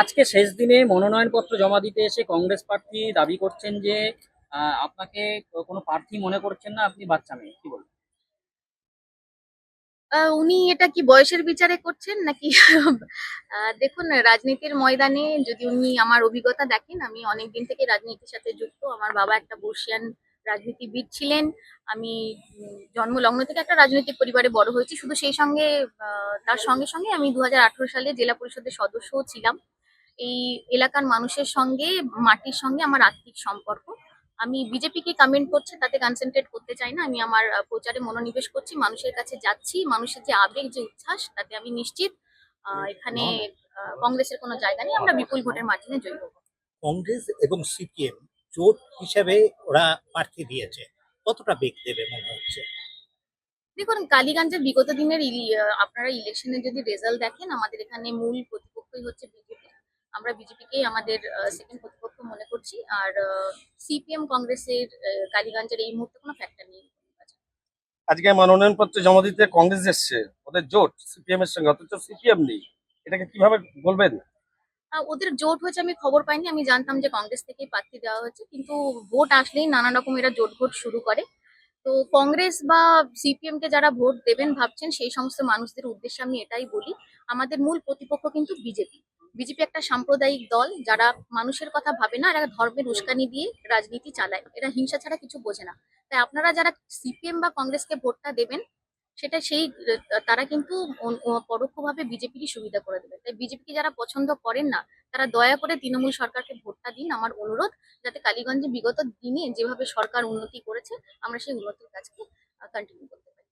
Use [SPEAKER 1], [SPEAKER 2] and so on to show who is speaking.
[SPEAKER 1] আজকে শেষ দিনে মনোনয়নপত্র জমা দিতে এসে কংগ্রেস প্রার্থী দাবি করছেন যে আপনাকে কোনো প্রার্থী মনে করছেন না, আপনি বাচ্চা মেয়ে, কি বলবেন?
[SPEAKER 2] উনি এটা কি বয়সের বিচারে করছেন নাকি? দেখুন, রাজনীতির ময়দানে যদি উনি আমার অভিজ্ঞতা দেখেন, আমি অনেক দিন থেকে রাজনীতির সাথে যুক্ত। আমার বাবা একটা বর্ষিয়ান রাজনীতিবিদ ছিলেন। আমি জন্মলগ্ন থেকে একটা রাজনৈতিক পরিবারে বড় হয়েছি। শুধু সেই সঙ্গে তার সঙ্গে সঙ্গে আমি দু হাজার আঠারো সালে জেলা পরিষদের সদস্যও ছিলাম। এই এলাকার মানুষের সঙ্গে, মাটির সঙ্গে আমার আত্মিক সম্পর্ক। আমি বিজেপিকে কমেন্ট করছে তাতে কনসেন্ট্রেট করতে চাই না। আমি আমার প্রচারে মনোনিবেশ করছি মানুষের কাছে যাচ্ছি মানুষের যে আবেগ যে উচ্ছ্বাস তাতে আমি নিশ্চিত এখানে কংগ্রেসের কোনো জায়গা নেই। আমরা বিপুল ভোটের মাধ্যমে জয়ী হব।
[SPEAKER 3] কংগ্রেস এবং সিপিএম জোট হিসেবে ওরা প্রার্থী দিয়েছে। কতটা বেগ দেবে মনে হচ্ছে?
[SPEAKER 2] দেখুন কালীগঞ্জের বিগত দিনের আপনারা ইলেকশনের যদি রেজাল্ট দেখেন আমাদের এখানে মূল প্রতিপক্ষই হচ্ছে আমরা বিজেপিকেই আমাদের সেকেন্ড প্রতিপক্ষ মনে করছি। আর সিপিএম কংগ্রেসের কালীগঞ্জের এই মুহূর্তে কোনো ফ্যাক্টর নেই।
[SPEAKER 4] আজকে মনোনয়নপত্র জমা দিতে কংগ্রেস এসছে। ওদের জোট সিপিএম এর সঙ্গে অথচ সিপিএম নেই। এটাকে কীভাবে বলবেন?
[SPEAKER 2] ওদের জোট হয়েছে আমি খবর পাইনি। আমি জানতাম যে কংগ্রেস থেকেই প্রার্থী দেওয়া হয়েছে কিন্তু ভোট আসলেই নানা রকম এরা জোট ভোট শুরু করে। তো কংগ্রেস বা সিপিএম কে যারা ভোট দেবেন ভাবছেন সেই সমস্ত মানুষদের উদ্দেশ্যে আমি এটাই বলি। আমাদের মূল প্রতিপক্ষ কিন্তু বিজেপি। বিজেপি একটা সাম্প্রদায়িক দল, যারা মানুষের কথা ভাবে না, এরা ধর্মের উস্কানি দিয়ে রাজনীতি চালায়। এরা হিংসা ছাড়া কিছু বোঝে না। তাই আপনারা যারা সিপিএম বা কংগ্রেসকে ভোটটা দেবেন, সেটা সেই, তারা কিন্তু পরোক্ষভাবে বিজেপিরই সুবিধা করে দেবে। তাই বিজেপিকে যারা পছন্দ করেন না, তারা দয়া করে তৃণমূল সরকারকে ভোটটা দিন। আমার অনুরোধ, যাতে কালীগঞ্জে বিগত দিনে যেভাবে সরকার উন্নতি করেছে, আমরা সেই উন্নতির কাজকে